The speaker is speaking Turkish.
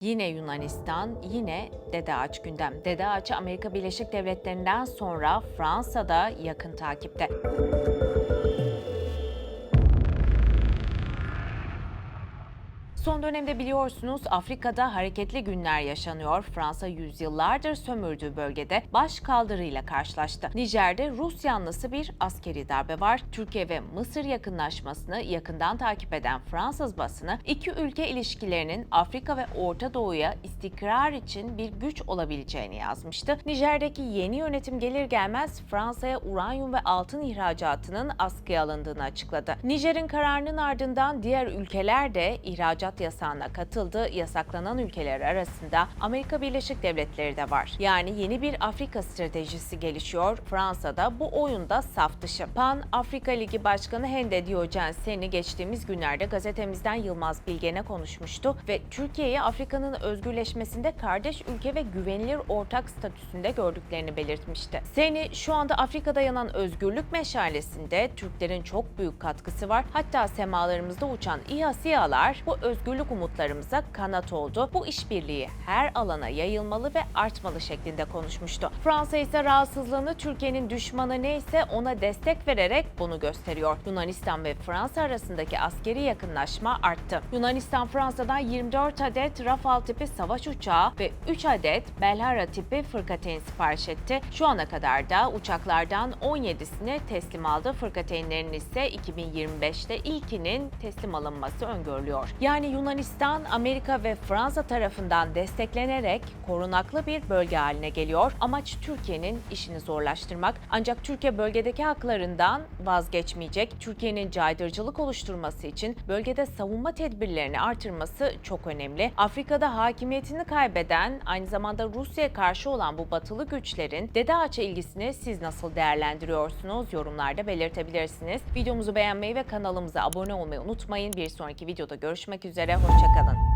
Yine Yunanistan, yine Dede Ağaç gündem. Dede Ağaç Amerika Birleşik Devletleri'nden sonra Fransa'da yakın takipte. Dönemde biliyorsunuz Afrika'da hareketli günler yaşanıyor. Fransa yüzyıllardır sömürdüğü bölgede baş kaldırıyla karşılaştı. Nijer'de Rus yanlısı bir askeri darbe var. Türkiye ve Mısır yakınlaşmasını yakından takip eden Fransız basını iki ülke ilişkilerinin Afrika ve Orta Doğu'ya istikrar için bir güç olabileceğini yazmıştı. Nijer'deki yeni yönetim gelir gelmez Fransa'ya uranyum ve altın ihracatının askıya alındığını açıkladı. Nijer'in kararının ardından diğer ülkeler de ihracat yasağına katıldı. Yasaklanan ülkeler arasında Amerika Birleşik Devletleri de var. Yani yeni bir Afrika stratejisi gelişiyor. Fransa'da bu oyunda saf dışı. Pan Afrika Ligi Başkanı Hende Diyojen Seni geçtiğimiz günlerde gazetemizden Yılmaz Bilgen'e konuşmuştu ve Türkiye'yi Afrika'nın özgürleşmesinde kardeş ülke ve güvenilir ortak statüsünde gördüklerini belirtmişti. Seni şu anda Afrika'da yanan özgürlük meşalesinde Türklerin çok büyük katkısı var. Hatta semalarımızda uçan İHA SİHA'lar bu özgürlük umutlarımıza kanat oldu. Bu işbirliği her alana yayılmalı ve artmalı şeklinde konuşmuştu. Fransa ise rahatsızlığını Türkiye'nin düşmanı neyse ona destek vererek bunu gösteriyor. Yunanistan ve Fransa arasındaki askeri yakınlaşma arttı. Yunanistan Fransa'dan 24 adet Rafale tipi savaş uçağı ve 3 adet Belhara tipi fırkateyn sipariş etti. Şu ana kadar da uçaklardan 17'sini teslim aldı. Fırkateynlerin ise 2025'te ilkinin teslim alınması öngörülüyor. Yani Yunanistan, Amerika ve Fransa tarafından desteklenerek korunaklı bir bölge haline geliyor. Amaç Türkiye'nin işini zorlaştırmak. Ancak Türkiye bölgedeki haklarından vazgeçmeyecek. Türkiye'nin caydırıcılık oluşturması için bölgede savunma tedbirlerini artırması çok önemli. Afrika'da hakimiyetini kaybeden, aynı zamanda Rusya'ya karşı olan bu batılı güçlerin Dede Ağaç'a ilgisini siz nasıl değerlendiriyorsunuz? Yorumlarda belirtebilirsiniz. Videomuzu beğenmeyi ve kanalımıza abone olmayı unutmayın. Bir sonraki videoda görüşmek üzere, hoşçakalın.